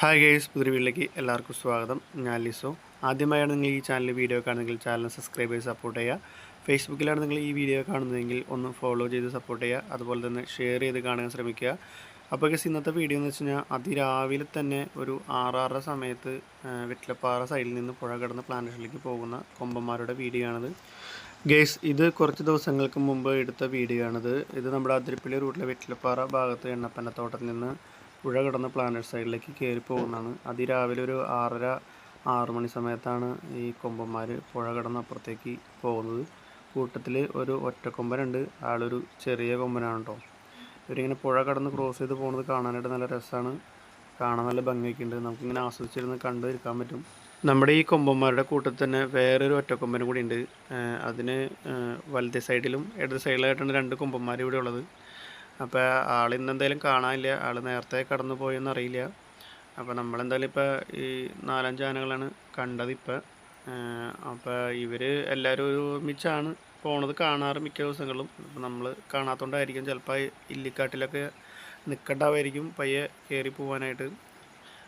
Hi guys പുതിയ വീട്ടിലേക്ക് എല്ലാവർക്കും സ്വാഗതം. ഞാൻ ലിസോ. ആദ്യമായാണ് നിങ്ങൾ ഈ ചാനൽ വീഡിയോ കാണുന്നതെങ്കിൽ ചാനൽ സബ്സ്ക്രൈബ് ചെയ്ത് സപ്പോർട്ട് ചെയ്യുക. ഫേസ്ബുക്കിലാണ് നിങ്ങൾ ഈ വീഡിയോ കാണുന്നതെങ്കിൽ ഒന്ന് ഫോളോ ചെയ്ത് സപ്പോർട്ട് ചെയ്യുക. അതുപോലെ തന്നെ ഷെയർ ചെയ്ത് കാണാൻ ശ്രമിക്കുക. അപ്പോൾ ഗസ് ഇന്നത്തെ വീഡിയോ എന്ന് വെച്ച് കഴിഞ്ഞാൽ അതിരാവിലെ തന്നെ ഒരു ആറാറര സമയത്ത് വെറ്റിലപ്പാറ സൈഡിൽ നിന്ന് പുഴ കടന്ന് പ്ലാന്റേഷനിലേക്ക് പോകുന്ന കൊമ്പന്മാരുടെ വീഡിയോ ആണിത്. ഗേസ് ഇത് കുറച്ച് ദിവസങ്ങൾക്ക് മുമ്പ് എടുത്ത വീഡിയോ ആണിത്. ഇത് നമ്മുടെ അതിരപ്പള്ളി റൂട്ടിലെ വെറ്റിലപ്പാറ ഭാഗത്ത് എണ്ണപ്പനത്തോട്ടത്തിൽ നിന്ന് പുഴ കടന്ന് പ്ലാനറ്റ് സൈഡിലേക്ക് കയറി പോകുന്നതാണ്. അതിരാവിലെ ഒരു ആറര ആറു മണി സമയത്താണ് ഈ കൊമ്പന്മാർ പുഴ കടന്ന് അപ്പുറത്തേക്ക് പോകുന്നത്. കൂട്ടത്തിൽ ഒരു ഒറ്റക്കൊമ്പനുണ്ട്. ആളൊരു ചെറിയ കൊമ്പനാണ് കേട്ടോ ഇവരിങ്ങനെ പുഴ കടന്ന് ക്രോസ് ചെയ്ത് പോകുന്നത് കാണാനായിട്ട് നല്ല രസമാണ് കാണാൻ നല്ല ഭംഗിയൊക്കെ ഉണ്ട്. നമുക്കിങ്ങനെ ആസ്വദിച്ചിരുന്ന് കണ്ടു ഇരിക്കാൻ പറ്റും. നമ്മുടെ ഈ കൊമ്പന്മാരുടെ കൂട്ടത്തിൽ തന്നെ വേറൊരു ഒറ്റക്കൊമ്പനും കൂടി ഉണ്ട്. അതിന് വലത്തെ സൈഡിലും ഇടത് സൈഡിലായിട്ടാണ് രണ്ട് കൊമ്പന്മാർ ഇവിടെ ഉള്ളത്. അപ്പോൾ ആൾ ഇന്ന് എന്തായാലും കാണാനില്ല. ആൾ നേരത്തെ കടന്നു പോയെന്ന് അറിയില്ല. അപ്പോൾ നമ്മളെന്തായാലും ഇപ്പോൾ ഈ നാലഞ്ച് ആനകളാണ് കണ്ടത് ഇപ്പോൾ അപ്പോൾ ഇവർ എല്ലാവരും ഒരു ഒരുമിച്ചാണ് പോണത് കാണാറ് മിക്ക ദിവസങ്ങളും അപ്പോൾ നമ്മൾ കാണാത്തതുകൊണ്ടായിരിക്കും ചിലപ്പോൾ ഇല്ലിക്കാട്ടിലൊക്കെ നിൽക്കണ്ടാവായിരിക്കും പയ്യെ കയറി പോകാനായിട്ട്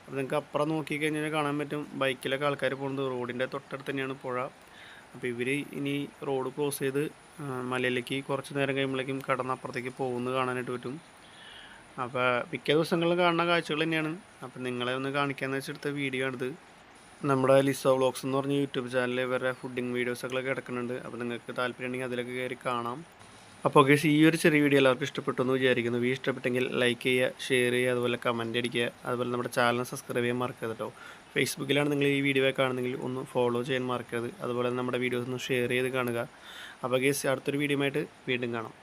അപ്പോൾ നിങ്ങൾക്ക് അപ്പുറം നോക്കി കഴിഞ്ഞാൽ കാണാൻ പറ്റും. ബൈക്കിലൊക്കെ ആൾക്കാർ പോകുന്നത് റോഡിന്റെ തൊട്ടടുത്ത് തന്നെയാണ് പുഴ. അപ്പോൾ ഇവർ ഇനി റോഡ് ക്രോസ് ചെയ്ത് മലയിലേക്ക് കുറച്ച് നേരം കഴിയുമ്പോഴേക്കും കടന്നപ്പുറത്തേക്ക് പോകുന്നത് കാണാനായിട്ട് പറ്റും. അപ്പോൾ മിക്ക ദിവസങ്ങളിലും കാണുന്ന കാഴ്ചകൾ തന്നെയാണ്. അപ്പോൾ നിങ്ങളെ ഒന്ന് കാണിക്കാമെന്ന് വെച്ചെടുത്ത വീഡിയോ ആണിത്. നമ്മുടെ ലിസ വ്ളോഗ്സ് എന്ന് പറഞ്ഞ യൂട്യൂബ് ചാനലിൽ ഇവരുടെ ഫുഡിങ് വീഡിയോസൊക്കെ കിടക്കുന്നുണ്ട്. അപ്പോൾ നിങ്ങൾക്ക് താല്പര്യമുണ്ടെങ്കിൽ അതിലൊക്കെ കയറി കാണാം. അപ്പോൾ ഗേഷ് ഈ ഒരു ചെറിയ വീഡിയോ എല്ലാവർക്കും ഇഷ്ടപ്പെട്ടു എന്ന് വിചാരിക്കുന്നു. വീ ഇഷ്ടപ്പെട്ടെങ്കിൽ ലൈക്ക് ചെയ്യുക ഷെയർ ചെയ്യുക അതുപോലെ കമന്റ് അടിക്കുക അതുപോലെ നമ്മുടെ ചാനൽ സബ്സ്ക്രൈബ് ചെയ്യാൻ മറക്കരുത് കേട്ടോ. ഫേസ്ബുക്കിലാണ് നിങ്ങൾ ഈ വീഡിയോ കാണുന്നെങ്കിൽ ഒന്ന് ഫോളോ ചെയ്യാൻ മറക്കരുത്. അതുപോലെ നമ്മുടെ വീഡിയോസ് ഒന്ന് ഷെയർ ചെയ്ത് കാണുക. അപ്പോൾ ഗേസ് അടുത്തൊരു വീഡിയോ ആയിട്ട് വീണ്ടും കാണാം.